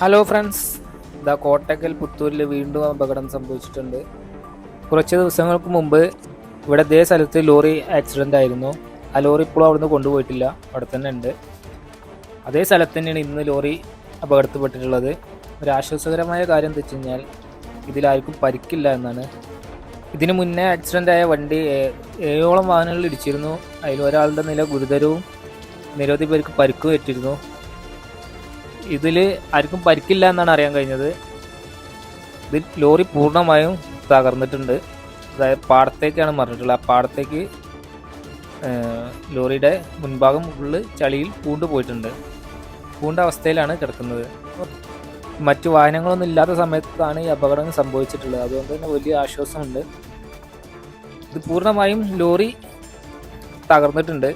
Hello friends ഇതാ കോട്ടക്കൽ പുത്തൂരിൽ വീണ്ടും അപകടം സംഭവിച്ചിട്ടുണ്ട്. കുറച്ച് ദിവസങ്ങൾക്ക് മുമ്പ് ഇവിടെ ഇതേ സ്ഥലത്ത് ലോറി ആക്സിഡന്റ് ആയിരുന്നു. ആ ലോറി ഇപ്പോഴും അവിടുന്ന് കൊണ്ടുപോയിട്ടില്ല. അവിടെ തന്നെ ഉണ്ട്. അതേ സ്ഥലത്ത് തന്നെയാണ് ഇന്ന് ലോറി അപകടത്തിൽപ്പെട്ടിട്ടുള്ളത്. ഒരു ആശ്വാസകരമായ കാര്യം എന്താ വെച്ച് കഴിഞ്ഞാൽ ഇതിലാർക്കും പരിക്കില്ല എന്നാണ്. ഇതിന് മുന്നേ ആക്സിഡന്റ് ആയ വണ്ടി ഏഴോളം വാഹനങ്ങൾ ഇടിച്ചിരുന്നു. അതിൽ ഒരാളുടെ നില ഗുരുതരവും നിരവധി പേർക്ക് പരിക്കും ഏറ്റിരുന്നു ഇതിൽ ആർക്കും പരിക്കില്ല എന്നാണ് അറിയാൻ കഴിഞ്ഞത്. ഇത് ലോറി പൂർണമായും തകർന്നിട്ടുണ്ട്. അതായത് പാടത്തേക്കാണ് മറിഞ്ഞിട്ടുള്ളത്. ആ പാടത്തേക്ക് ലോറിയുടെ മുൻഭാഗം ഉള്ളിൽ ചളിയിൽ പൂണ്ട് പോയിട്ടുണ്ട്. പൂണ്ട അവസ്ഥയിലാണ് കിടക്കുന്നത്. മറ്റു വാഹനങ്ങളൊന്നും ഇല്ലാത്ത സമയത്താണ് ഈ അപകടം സംഭവിച്ചിട്ടുള്ളത്. അതുകൊണ്ട് തന്നെ വലിയ ആശ്വാസമുണ്ട്. ഇത് പൂർണമായും ലോറി തകർന്നിട്ടുണ്ട്.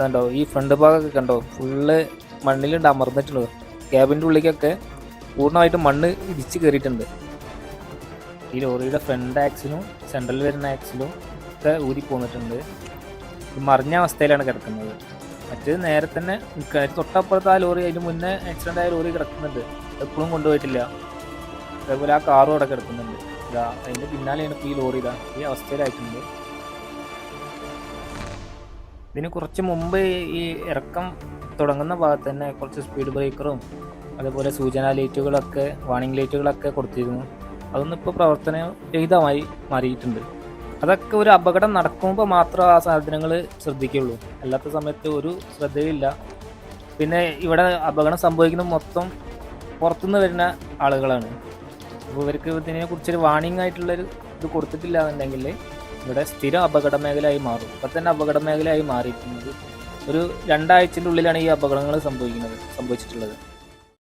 കണ്ടോ ഈ ഫ്രണ്ട് ഭാഗമൊക്കെ കണ്ടോ? ഫുള്ള് മണ്ണിലുണ്ട് അമർന്നിട്ടുള്ളത്. ക്യാബിന്റെ ഉള്ളിലേക്കൊക്കെ പൂർണമായിട്ടും മണ്ണ് ഇടിച്ച് കയറിയിട്ടുണ്ട്. ഈ ലോറിയുടെ ഫ്രണ്ട് ആക്സിലും സെൻട്രലിൽ വരുന്ന ആക്സിലും ഒക്കെ ഊരി പോന്നിട്ടുണ്ട്. മറിഞ്ഞ അവസ്ഥയിലാണ് കിടക്കുന്നത്. മറ്റേത് നേരെ തന്നെ തൊട്ടപ്പുറത്ത് ആ ലോറി അതിന് മുന്നേ ആക്സിഡന്റ് ആയ ലോറി കിടക്കുന്നുണ്ട്. എപ്പോഴും കൊണ്ടുപോയിട്ടില്ല. അതേപോലെ ആ കാറും അവിടെ കിടക്കുന്നുണ്ട്. ഇതാ അതിന്റെ പിന്നാലെയാണ് ഇപ്പോൾ ഈ ലോറി ഇതാ. ഈ അവസ്ഥയിലായിട്ടുണ്ട്. ഇതിന് കുറച്ച് മുമ്പ് ഈ ഇറക്കം തുടങ്ങുന്ന ഭാഗത്ത് തന്നെ കുറച്ച് സ്പീഡ് ബ്രേക്കറും അതുപോലെ സൂചന ലൈറ്റുകളൊക്കെ വാണിംഗ് ലൈറ്റുകളൊക്കെ കൊടുത്തിരുന്നു. അതൊന്നും ഇപ്പോൾ പ്രവർത്തന രഹിതമായി മാറിയിട്ടുണ്ട്. അതൊക്കെ ഒരു അപകടം നടക്കുമ്പോൾ മാത്രം ആ സാധനങ്ങൾ ശ്രദ്ധിക്കുള്ളൂ. അല്ലാത്ത സമയത്ത് ഒരു ശ്രദ്ധയില്ല പിന്നെ ഇവിടെ അപകടം സംഭവിക്കുന്ന മൊത്തം പുറത്തുനിന്ന് വരുന്ന ആളുകളാണ്. അപ്പോൾ ഇവർക്ക് ഇതിനെ കുറിച്ചൊരു വാണിംഗ് ആയിട്ടുള്ളൊരു ഇത് കൊടുത്തിട്ടില്ല എന്നുണ്ടെങ്കിൽ ഇവിടെ സ്ഥിരം അപകട മേഖലയായി മാറും. ഇപ്പം തന്നെ അപകട മേഖലയായി മാറിയിരിക്കുന്നത് ഒരു രണ്ടാഴ്ചന്റെ ഉള്ളിലാണ് ഈ അപകടങ്ങൾ സംഭവിക്കുന്നത് സംഭവിച്ചിട്ടുള്ളത്.